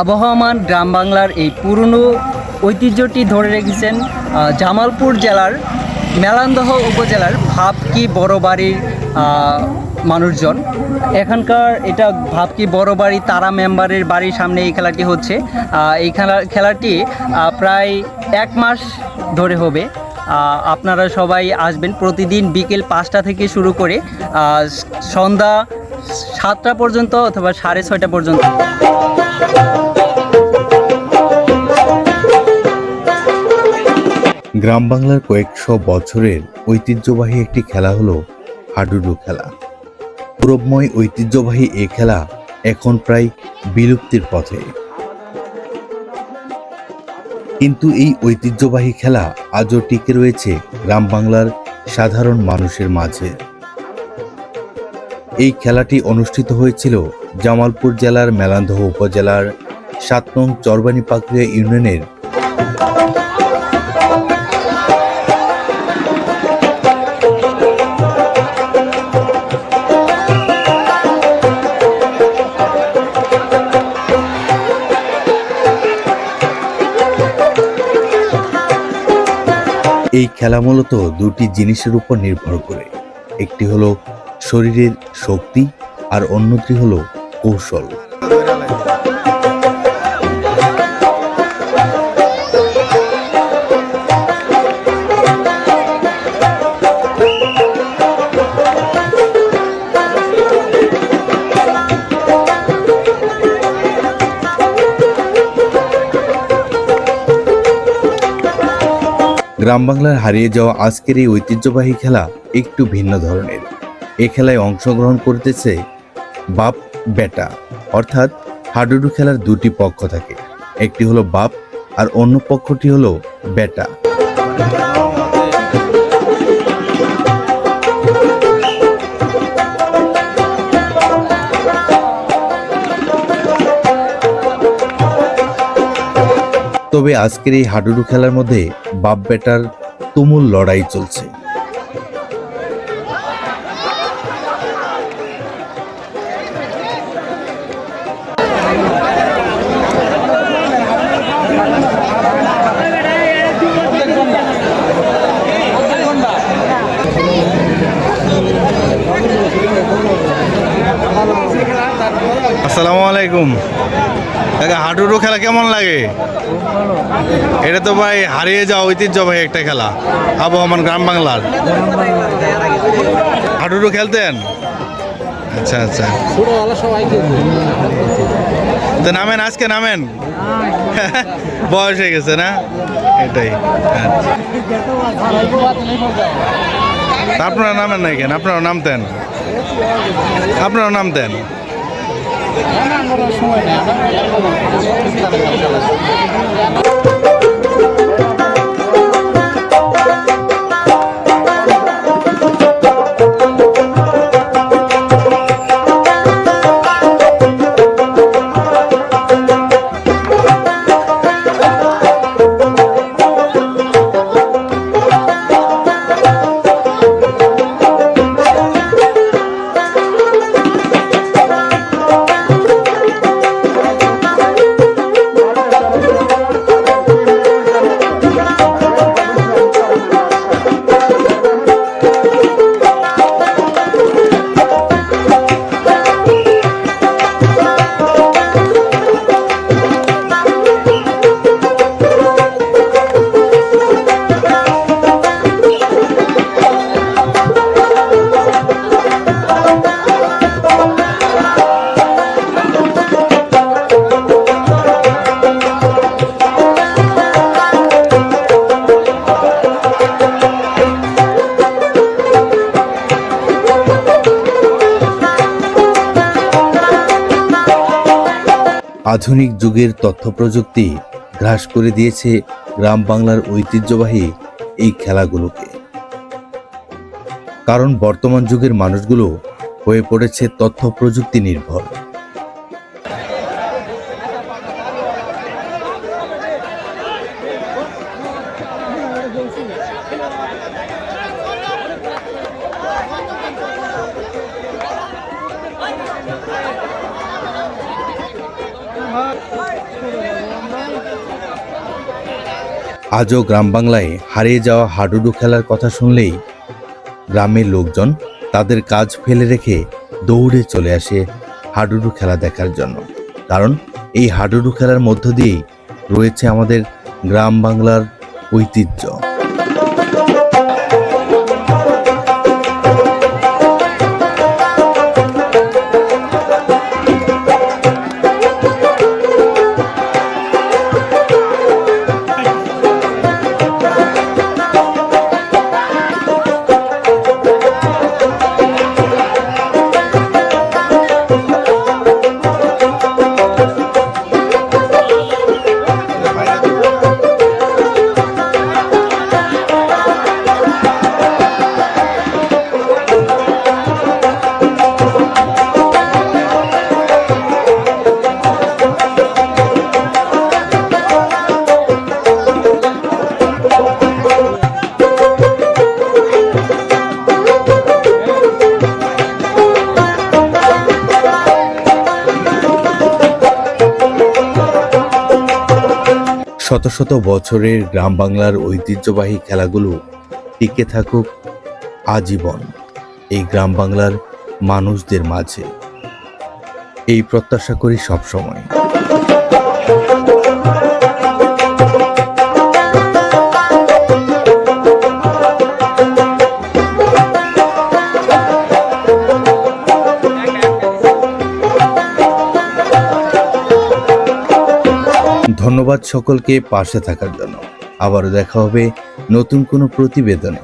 আবহমান গ্রাম বাংলার এই পুরনো ঐতিহ্যটি ধরে রেখেছেন জামালপুর জেলার, মেলান্দহ উপজেলার ভাবকি বড় বাড়ির মানুষজন। এখানকার এটা ভাবকি বড় বাড়ি তারা মেম্বারের বাড়ির সামনে এই খেলাটি হচ্ছে। এই খেলা, খেলাটি প্রায় এক মাস ধরে হবে। আপনারা সবাই আসবেন প্রতিদিন বিকেল পাঁচটা থেকে শুরু করে সন্ধ্যা সাতটা পর্যন্ত অথবা সাড়ে ছয়টা পর্যন্ত। গ্রাম বাংলার কয়েকশো বছরের ঐতিহ্যবাহী একটি খেলা হলো হাডুডু খেলা। গৌরবময় ঐতিহ্যবাহী এ খেলা এখন প্রায় বিলুপ্তির পথে। কিন্তু এই ঐতিহ্যবাহী খেলা আজও টিকে রয়েছে গ্রাম বাংলার সাধারণ মানুষের মাঝে। এই খেলাটি অনুষ্ঠিত হয়েছিল জামালপুর জেলার মেলান্দহ উপজেলার সাত নং চরবানি পাকড়িয়া ইউনিয়নের খেলা মূলত দুটি জিনিসের উপর নির্ভর করে। একটি হলো শরীরের শক্তি আর অন্যটি হলো কৌশল। গ্রাম বাংলার হারিয়ে যাওয়া আজকের এই ঐতিহ্যবাহী খেলা একটু ভিন্ন ধরনের। এ খেলায় অংশগ্রহণ করতেছে বাপ, বেটা। অর্থাৎ হাডুডু খেলার দুটি পক্ষ থাকে। একটি হলো বাপ আর অন্য পক্ষটি হলো বেটা। তবে আজকের এই হাডুডু খেলার মধ্যে বাপ বেটার তুমুল লড়াই চলছে। আসসালামু আলাইকুম। কাকা, হাডুডু খেলা কেমন লাগে? এটা তো ভাই হারিয়ে যাওয়া ঐতিহ্যবাহী একটা খেলা, আবহমান গ্রাম বাংলার। হাডুডু খেলতেন? আচ্ছা আচ্ছা। তো নামেন, আজকে নামেন? বয়স হয়ে গেছে না? এটাই। আপনারা নামেন নাই কেন আপনারা নামতেন। আপনারা নামতেন? সময় নেই। আধুনিক যুগের তথ্য প্রযুক্তি গ্রাস করে দিয়েছে গ্রাম বাংলার ঐতিহ্যবাহী এই খেলাগুলোকে। কারণ বর্তমান যুগের মানুষগুলো হয়ে পড়েছে তথ্য প্রযুক্তি নির্ভর। আজও গ্রাম বাংলায় হারিয়ে যাওয়া হাডুডু খেলার কথা শুনলেই গ্রামের লোকজন তাদের কাজ ফেলে রেখে দৌড়ে চলে আসে হাডুডু খেলা দেখার জন্য। কারণ এই হাডুডু খেলার মধ্য দিয়েই রয়েছে আমাদের গ্রাম বাংলার ঐতিহ্য। শত শত বছরের গ্রাম বাংলার ঐতিহ্যবাহী খেলাগুলো টিকে থাকুক আজীবন এই গ্রাম বাংলার মানুষদের মাঝে। এই প্রত্যাশা করি সবসময়। ধন্যবাদ সকলকে পাশে থাকার জন্য। আবারও দেখা হবে নতুন কোনো প্রতিবেদনে।